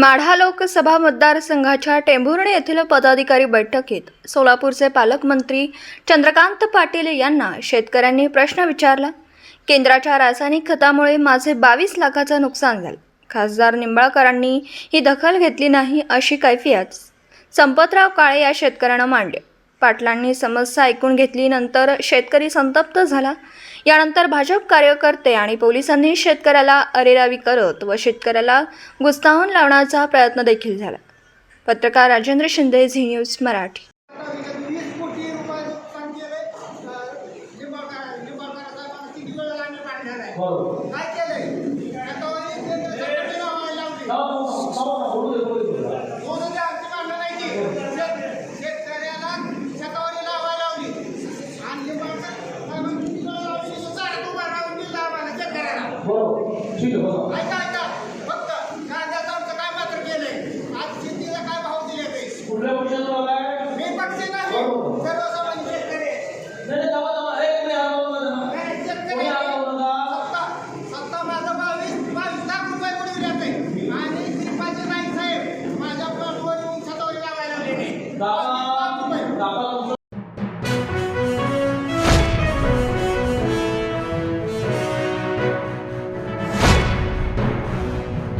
माढा लोकसभा मतदारसंघाच्या टेंभुर्णी येथील पदाधिकारी बैठकीत सोलापूरचे पालकमंत्री चंद्रकांत पाटील यांना शेतकऱ्यांनी प्रश्न विचारला. केंद्राच्या रासायनिक खतामुळे माझे बावीस लाखाचं नुकसान झालं. खासदार निंबाळकरांनी ही दखल घेतली नाही अशी कैफियत संपतराव काळे या शेतकऱ्यानं मांडली. पाटलांनी समस्या ऐकून घेतली नंतर शेतकरी संतप्त झाला. यानंतर भाजप कार्यकर्ते आणि पोलिसांनी शेतकऱ्याला अरेरावी करत व शेतकऱ्याला गुस्तावून लावण्याचा प्रयत्न देखील झाला. पत्रकार राजेंद्र शिंदे झी न्यूज मराठी. वीस भाव दिले ते कुठल्या पक्षाचं बघाय? मी पक्ष नाही. सर्वसामान्य शेतकरी आहे. नाही, नाही, थांबा, थांबा. एक मिनिट, आला. नाही, शेतकरी कोणी आला आहे. नका. सत्ता सत्ता माझं बावीस बावीस लाख रुपये बुडविले ते आणि श्रीपाजी नाईक साहेब माझ्या प्लॉटवर येऊन छतावरी लावायला लागले दाबा तुमचं